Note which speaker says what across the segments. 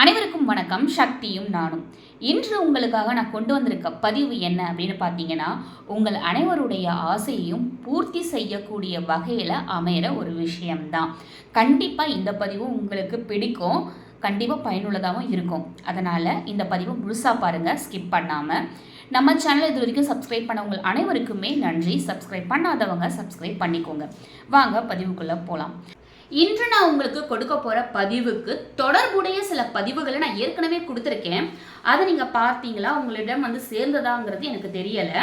Speaker 1: அனைவருக்கும் வணக்கம். சக்தியும் நானும். இன்று உங்களுக்காக நான் கொண்டு வந்திருக்க பதிவு என்ன அப்படின்னு பார்த்தீங்கன்னா உங்கள் அனைவருடைய ஆசையையும் பூர்த்தி செய்யக்கூடிய வகையில் அமையிற ஒரு விஷயம்தான். கண்டிப்பாக இந்த பதிவு உங்களுக்கு பிடிக்கும். கண்டிப்பாக பயனுள்ளதாகவும் இருக்கும். அதனால் இந்த பதிவை முழுசாக பாருங்கள் ஸ்கிப் பண்ணாமல் நம்ம சேனலை இது வரைக்கும் சப்ஸ்கிரைப் பண்ணவங்க அனைவருக்குமே நன்றி. சப்ஸ்கிரைப் பண்ணாதவங்க சப்ஸ்கிரைப் பண்ணிக்கோங்க. வாங்க பதிவுக்குள்ளே போகலாம் இன்று நான் உங்களுக்கு கொடுக்க போகிற பதிவுக்கு தொடர்புடைய சில பதிவுகளை நான் ஏற்கனவே கொடுத்துருக்கேன். அதை நீங்கள் பார்த்தீங்களா? உங்களிடம் வந்து சேர்ந்ததாங்கிறது எனக்கு தெரியலை.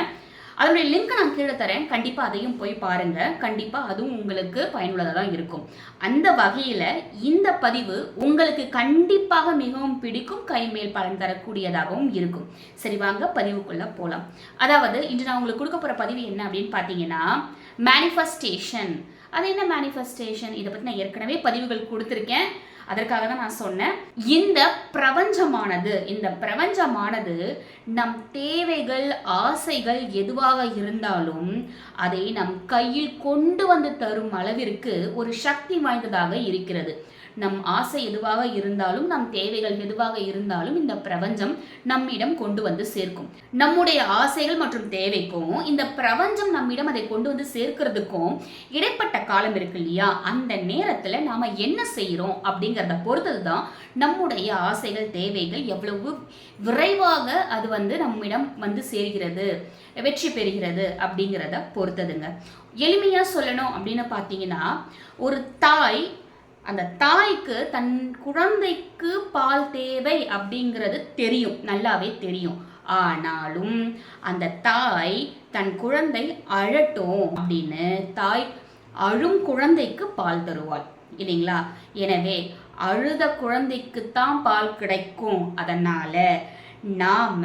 Speaker 1: அதனுடைய லிங்க்கை நான் கீழே தரேன். கண்டிப்பாக அதையும் போய் பாருங்கள் கண்டிப்பாக அதுவும் உங்களுக்கு பயனுள்ளதாக தான் இருக்கும். அந்த வகையில் இந்த பதிவு உங்களுக்கு கண்டிப்பாக மிகவும் பிடிக்கும் கைமேல் பலன் தரக்கூடியதாகவும் இருக்கும். சரி வாங்க பதிவுக்குள்ளே போகலாம் அதாவது இன்று நான் உங்களுக்கு கொடுக்க போகிற பதிவு என்ன அப்படின்னு பார்த்தீங்கன்னா மேனிஃபெஸ்டேஷன் அது என்ன மேனிஃபெஸ்டேஷன் இதை பற்றி நான் ஏற்கனவே பதிவுகள் கொடுத்துருக்கேன். அதற்காக தான் நான் சொன்னேன். இந்த பிரபஞ்சமானது இந்த பிரபஞ்சமானது நம் தேவைகள் ஆசைகள் எதுவாக இருந்தாலும் அதை நம் கையில் கொண்டு வந்து தரும் அளவிற்கு ஒரு சக்தி வாய்ந்ததாக இருக்கிறது. நம் ஆசை எதுவாக இருந்தாலும் நம் தேவைகள் எதுவாக இருந்தாலும் இந்த பிரபஞ்சம் நம்மிடம் கொண்டு வந்து சேர்க்கும். நம்முடைய ஆசைகள் மற்றும் தேவைக்கும் இந்த பிரபஞ்சம் நம்மிடம் அதை கொண்டு வந்து சேர்க்கிறதுக்கும் இடைப்பட்ட காலம் இருக்கு இல்லையா? அந்த நேரத்துல நாம என்ன செய்யறோம் அப்படிங்கிறத பொறுத்தது தான் நம்முடைய ஆசைகள் தேவைகள் எவ்வளவு விரைவாக அது வந்து நம்மிடம் வந்து சேர்கிறது வெற்றி பெறுகிறது அப்படிங்கிறத பொறுத்ததுங்க. எளிமையாக சொல்லணும் அப்படின்னு பார்த்தீங்கன்னா ஒரு தாய் அந்த தாய்க்கு தன் குழந்தைக்கு பால் தேவை அப்படிங்கிறது தெரியும் நல்லாவே தெரியும். ஆனாலும் அந்த தாய் தன் குழந்தை அழட்டும் அப்படின்னு தாய் அழும் குழந்தைக்கு பால் தருவாள். இல்லைங்களா? எனவே அழுத குழந்தைக்குத்தான் பால் கிடைக்கும் அதனால் நாம்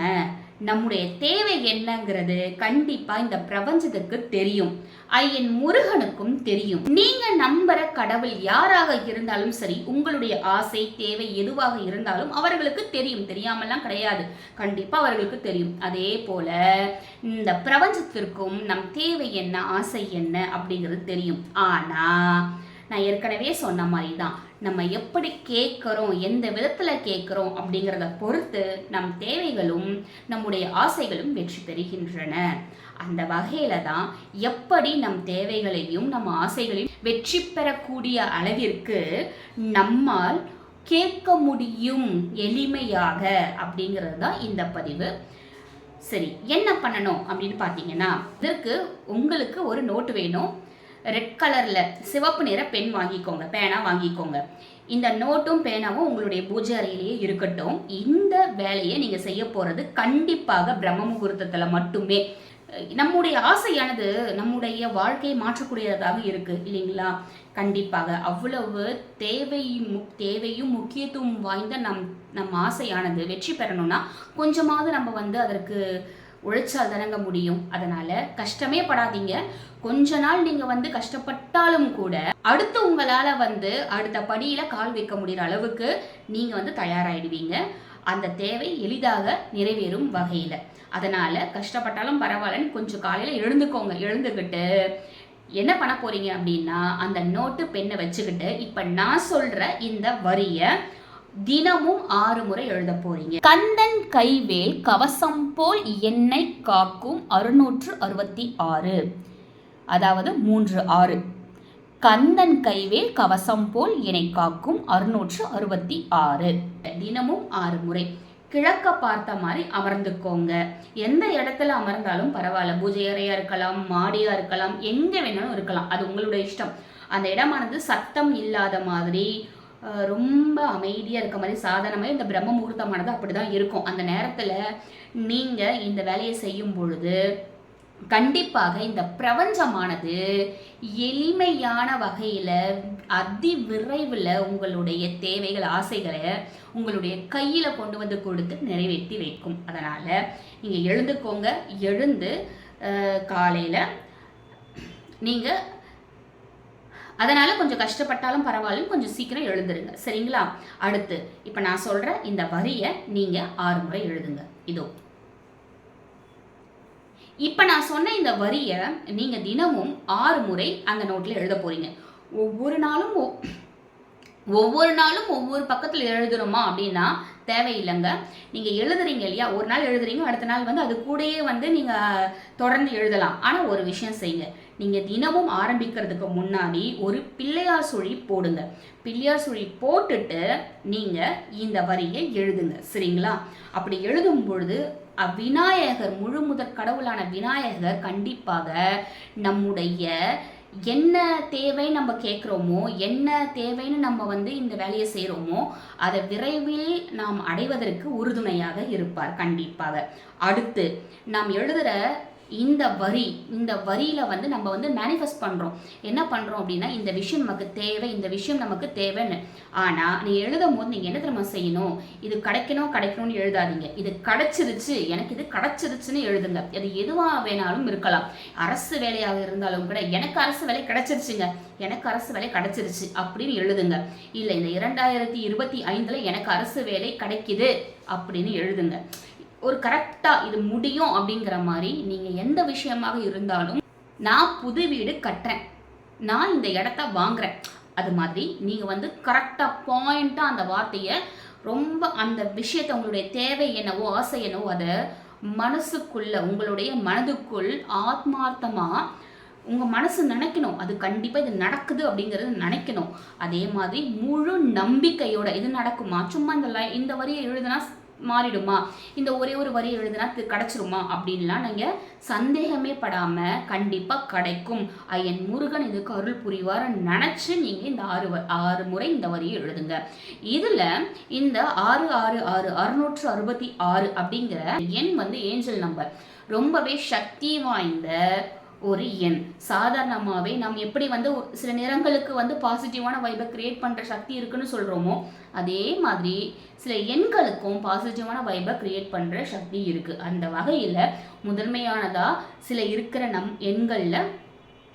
Speaker 1: நம்முடைய தேவை என்னங்கிறது கண்டிப்பா இந்த பிரபஞ்சத்துக்கு தெரியும். ஐயன் முருகனுக்கும் தெரியும். நீங்க நம்புற கடவுள் யாராக இருந்தாலும் சரி உங்களுடைய ஆசை தேவை எதுவாக இருந்தாலும் அவர்களுக்கு தெரியும். தெரியாமலாம் கிடையாது. கண்டிப்பா அவர்களுக்கு தெரியும். அதே போல இந்த பிரபஞ்சத்திற்கும் நம் தேவை என்ன ஆசை என்ன அப்படிங்கிறது தெரியும். ஆனா நான் ஏற்கனவே சொன்ன மாதிரி தான் நம்ம எப்படி கேட்குறோம் எந்த விதத்தில் கேட்குறோம் அப்படிங்கிறத பொறுத்து நம் தேவைகளும் நம்முடைய ஆசைகளும் வெற்றி பெறுகின்றன. அந்த வகையில தான் எப்படி நம் தேவைகளையும் நம்ம ஆசைகளையும் வெற்றி பெறக்கூடிய அளவிற்கு நம்மால் கேட்க முடியும் எளிமையாக அப்படிங்கிறது தான் இந்த பதிவு. சரி என்ன பண்ணணும் அப்படின்னு பார்த்தீங்கன்னா இதற்கு உங்களுக்கு ஒரு நோட்டு வேணும். ரெட் கலரில் சிவப்பு நிற பென் வாங்கிக்கோங்க பேனா வாங்கிக்கோங்க. இந்த நோட்டும் பேனாவும் உங்களுடைய பூஜை அறையிலேயே இருக்கட்டும். இந்த வேலையை நீங்கள் செய்ய போகிறது கண்டிப்பாக பிரம்ம முகூர்த்தத்தில் மட்டுமே. நம்முடைய ஆசையானது நம்முடைய வாழ்க்கையை மாற்றக்கூடியதாக இருக்கு இல்லைங்களா? கண்டிப்பாக. அவ்வளவு தேவை தேவையும் முக்கியத்துவம் வாய்ந்த நம் நம் ஆசையானது வெற்றி பெறணும்னா கொஞ்சமாவது நம்ம வந்து அதற்கு உழைச்சால் தானங்க முடியும். அதனால கஷ்டமே படாதீங்க. கொஞ்ச நாள் நீங்க வந்து கஷ்டப்பட்டாலும் கூட அடுத்து உங்களால வந்து அடுத்த படியில கால் வைக்க முடிகிற அளவுக்கு நீங்க வந்து தயாராகிடுவீங்க அந்த தேவை எளிதாக நிறைவேறும் வகையில. அதனால கஷ்டப்பட்டாலும் பரவாயில்லன்னு கொஞ்சம் காலையில எழுந்துக்கோங்க. எழுந்துக்கிட்டு என்ன பண்ண போறீங்க அப்படின்னா அந்த நோட்டு பெண்ணை வச்சுக்கிட்டு இப்ப நான் சொல்ற இந்த வரியை தினமும் ஆறு முறை எழுத போறீங்க. கந்தன் கைவேல் கவசம் போல் என்னை காக்கும் அறுநூற்று அறுபத்தி ஆறு. அதாவது மூன்று ஆறு. கந்தன் கைவேல் கவசம் போல் என்னை காக்கும் அறுநூற்று அறுபத்தி ஆறு. தினமும் ஆறு முறை. கிழக்க பார்த்த மாதிரி அமர்ந்துக்கோங்க. எந்த இடத்துல அமர்ந்தாலும் பரவாயில்ல. பூஜை அறையா இருக்கலாம் மாடியா இருக்கலாம் எங்க வேணாலும் இருக்கலாம். அது உங்களுடைய இஷ்டம். அந்த இடமானது சத்தம் இல்லாத மாதிரி ரொம்ப அமைதியாக இருக்க மாதிரி சாதனமாக இந்த பிரம்ம முகூர்த்தமானது அப்படி தான் இருக்கும். அந்த நேரத்தில் நீங்கள் இந்த வேலையை செய்யும் பொழுது கண்டிப்பாக இந்த பிரபஞ்சமானது எளிமையான வகையில் அதி விரைவில் உங்களுடைய தேவைகள் ஆசைகளை உங்களுடைய கையில் கொண்டு வந்து கொடுத்து நிறைவேற்றி வைக்கும். அதனால் நீங்கள் எழுந்துக்கோங்க. எழுந்து காலையில் நீங்கள் அதனால் கொஞ்சம் கஷ்டப்பட்டாலும் பரவாயில்ல கொஞ்சம் சீக்கிரம் எழுந்துருங்க. சரிங்களா? அடுத்து இப்போ நான் சொல்கிற இந்த வரியை நீங்கள் ஆறு முறை எழுதுங்க. இதோ. இப்போ நான் சொன்ன இந்த வரியை நீங்கள் தினமும் ஆறு முறை அந்த நோட்டில் எழுத போகிறீங்க ஒவ்வொரு நாளும் ஒ- ஒவ்வொரு நாளும் ஒவ்வொரு பக்கத்தில் எழுதுறோமா அப்படின்னா தேவையில்லைங்க. நீங்கள் எழுதுறீங்க இல்லையா? ஒரு நாள் எழுதுறீங்க அடுத்த நாள் வந்து அது கூடயே வந்து நீங்கள் தொடர்ந்து எழுதலாம். ஆனால் ஒரு விஷயம் செய்யுங்க. நீங்கள் தினமும் ஆரம்பிக்கிறதுக்கு முன்னாடி ஒரு பிள்ளையார் சுழி போடுங்க. பிள்ளையார் சுழி போட்டுட்டு நீங்கள் இந்த வரியை எழுதுங்க. சரிங்களா? அப்படி எழுதும் பொழுது அவ்விநாயகர் முழு முதற் கடவுளான விநாயகர் கண்டிப்பாக நம்முடைய என்ன தேவை நம்ம கேட்குறோமோ என்ன தேவைன்னு நம்ம வந்து இந்த வேலையை செய்கிறோமோ அதை விரைவில் நாம் அடைவதற்கு உறுதுணையாக இருப்பார் கண்டிப்பாக. அடுத்து நாம் எழுதுகிற இந்த வரி இந்த வரியில் வந்து நம்ம வந்து மேனிஃபெஸ்ட் பண்ணுறோம் என்ன பண்ணுறோம் அப்படின்னா இந்த விஷயம் நமக்கு தேவை இந்த விஷயம் நமக்கு தேவைன்னு. ஆனால் நீ எழுதும் போது நீங்கள் என்ன திரும்ப செய்யணும்? இது கிடைக்கணும் கிடைக்கணும்னு எழுதாதீங்க. இது கிடைச்சிருச்சு எனக்கு இது கிடைச்சிருச்சுன்னு எழுதுங்க. அது எதுவாக வேணாலும் இருக்கலாம். அரசு வேலையாக இருந்தாலும் கூட எனக்கு அரசு வேலை கிடைச்சிருச்சுங்க. எனக்கு அரசு வேலை கிடைச்சிருச்சு அப்படின்னு எழுதுங்க. இல்லை இந்த இரண்டாயிரத்தி இருபத்தி ஐந்தில் எனக்கு அரசு வேலை கிடைக்குது அப்படின்னு எழுதுங்க. ஒரு கரெக்டாக இது முடியும் அப்படிங்கிற மாதிரி நீங்கள் எந்த விஷயமாக இருந்தாலும் நான் புது வீடு கட்டுறேன். நான் இந்த இடத்த வாங்குறேன். அது மாதிரி நீங்கள் வந்து கரெக்டாக பாயிண்ட்டாக அந்த வார்த்தையை ரொம்ப அந்த விஷயத்தை உங்களுடைய தேவை என்னவோ ஆசை என்னவோ அதை மனசுக்குள்ள உங்களுடைய மனதுக்குள் ஆத்மார்த்தமாக உங்கள் மனசு நினைக்கணும். அது கண்டிப்பாக இது நடக்குது அப்படிங்கிறது நினைக்கணும். அதே மாதிரி முழு நம்பிக்கையோட இது நடக்குமா? சும்மா இந்த லை இந்த வரியை எழுதுனா மாறிடுமா? இந்த ஒரே ஒரு வரி எழுதுனா கிடைச்சிருமா? அப்படின்லாம் நீங்கள் சந்தேகமே படாமல் கண்டிப்பாக கிடைக்கும். ஐயன் முருகன் இதுக்கு அருள் புரிவார நினச்சி நீங்கள் இந்த ஆறு வ- ஆறு முறை இந்த வரியை எழுதுங்க. இதில் இந்த ஆறு ஆறு ஆறு அறுநூற்று அறுபத்தி ஆறு அப்படிங்கிற எண் வந்து ஏஞ்சல் நம்பர். ரொம்பவே சக்தி வாய்ந்த ஒரு எண். சாதாரணமாகவே நாம் எப்படி வந்து சில நிறங்களுக்கு வந்து பாசிட்டிவான வைபை கிரியேட் பண்ணுற சக்தி இருக்குன்னு சொல்கிறோமோ அதே மாதிரி சில எண்களுக்கும் பாசிட்டிவான வைபை கிரியேட் பண்ணுற சக்தி இருக்குது அந்த வகையில் முதன்மையானதாக சில இருக்கிற நம் எண்களில்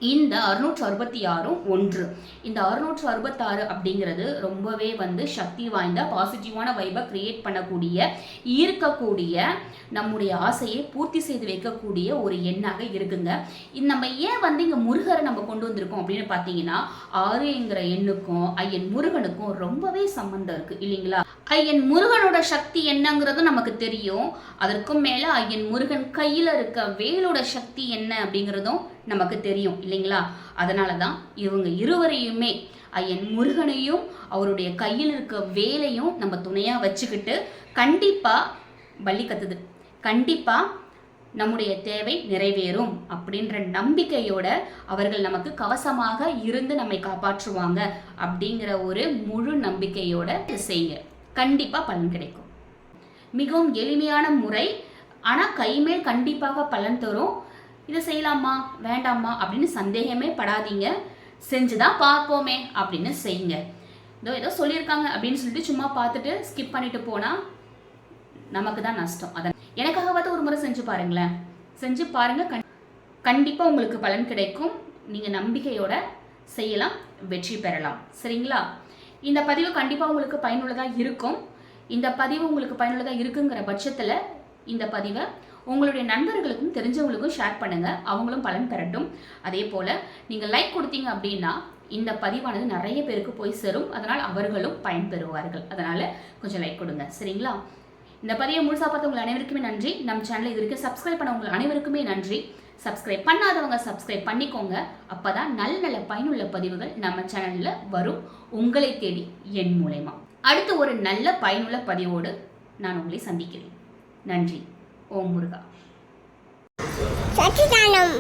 Speaker 1: இந்த அறுநூற்று அறுபத்தி ஆறும் ஒன்று. இந்த அறுநூற்று அறுபத்தாறு அப்படிங்கிறது ரொம்பவே வந்து சக்தி வாய்ந்த பாசிட்டிவான வைபை கிரியேட் பண்ணக்கூடிய ஈர்க்கக்கூடிய நம்முடைய ஆசையை பூர்த்தி செய்து வைக்கக்கூடிய ஒரு எண்ணாக இருக்குங்க. இது நம்ம ஏன் வந்து இங்கே முருகரை நம்ம கொண்டு வந்திருக்கோம் அப்படின்னு பார்த்தீங்கன்னா ஆறுங்கிற எண்ணுக்கும் ஐயன் முருகனுக்கும் ரொம்பவே சம்பந்தம் இருக்குது இல்லைங்களா? ஐயன் முருகனோட சக்தி என்னங்கிறதும் நமக்கு தெரியும். அதற்கும் மேலே ஐயன் முருகன் கையில் இருக்க வேலோட சக்தி என்ன அப்படிங்கிறதும் நமக்கு தெரியும் இல்லைங்களா? அதனால தான் இவங்க இருவரையுமே ஐயன் முருகனையும் அவருடைய கையில் இருக்க வேலையும் நம்ம துணையாக வச்சுக்கிட்டு கண்டிப்பாக பலி கத்துது. கண்டிப்பாக நம்முடைய தேவை நிறைவேறும் அப்படின்ற நம்பிக்கையோட அவர்கள் நமக்கு கவசமாக இருந்து நம்மை காப்பாற்றுவாங்க அப்படிங்கிற ஒரு முழு நம்பிக்கையோட செய்யுங்க. கண்டிப்பாக பலன் கிடைக்கும். மிகவும் எளிமையான முறை ஆனால் கைமேல் கண்டிப்பாக பலன் தரும். இதை செய்யலாமா? வேண்டாமா? அப்படின்னு சந்தேகமே படாதீங்க. செஞ்சுதான் பார்ப்போமே அப்படின்னு செய்யுங்க. இதோ ஏதோ சொல்லியிருக்காங்க அப்படின்னு சொல்லிட்டு சும்மா பார்த்துட்டு ஸ்கிப் பண்ணிட்டு போனால் நமக்கு தான் நஷ்டம். அதான் எனக்காகவாவது ஒரு முறை செஞ்சு பாருங்களேன். செஞ்சு பாருங்கள் கண் கண்டிப்பாக உங்களுக்கு பலன் கிடைக்கும். நீங்கள் நம்பிக்கையோட செய்யலாம் வெற்றி பெறலாம். சரிங்களா? இந்த பதிவு கண்டிப்பாக உங்களுக்கு பயனுள்ளதாக இருக்கும். இந்த பதிவு உங்களுக்கு பயனுள்ளதாக இருக்குங்கிற பட்சத்தில் இந்த பதிவை உங்களுடைய நண்பர்களுக்கும் தெரிஞ்சவங்களுக்கும் ஷேர் பண்ணுங்க. அவங்களும் பலன் பெறட்டும் அதே போல் நீங்கள் லைக் கொடுத்தீங்க அப்படின்னா இந்த பதிவானது நிறைய பேருக்கு போய் சேரும். அதனால் அவர்களும் பயன்பெறுவார்கள் அதனால் கொஞ்சம் லைக் கொடுங்க. சரிங்களா? இந்த பதிவை முழுசாக பார்த்த உங்கள் அனைவருக்குமே நன்றி. நம்ம சேனலை இது வரைக்கும் சப்ஸ்கிரைப் பண்ண உங்கள் அனைவருக்குமே நன்றி. சப்ஸ்கிரைப் பண்ணாதவங்க சப்ஸ்கிரைப் பண்ணிக்கோங்க. அப்பதான் நல்ல நல்ல பயனுள்ள பதிவுகள் நம்ம சேனலில் வரும். உங்களை தேடி என் மூலயமா. அடுத்து ஒரு நல்ல பயனுள்ள பதிவோடு நான் உங்களை சந்திக்கிறேன். நன்றி. ஓம் முருகா.
Speaker 2: சச்சிதானம்.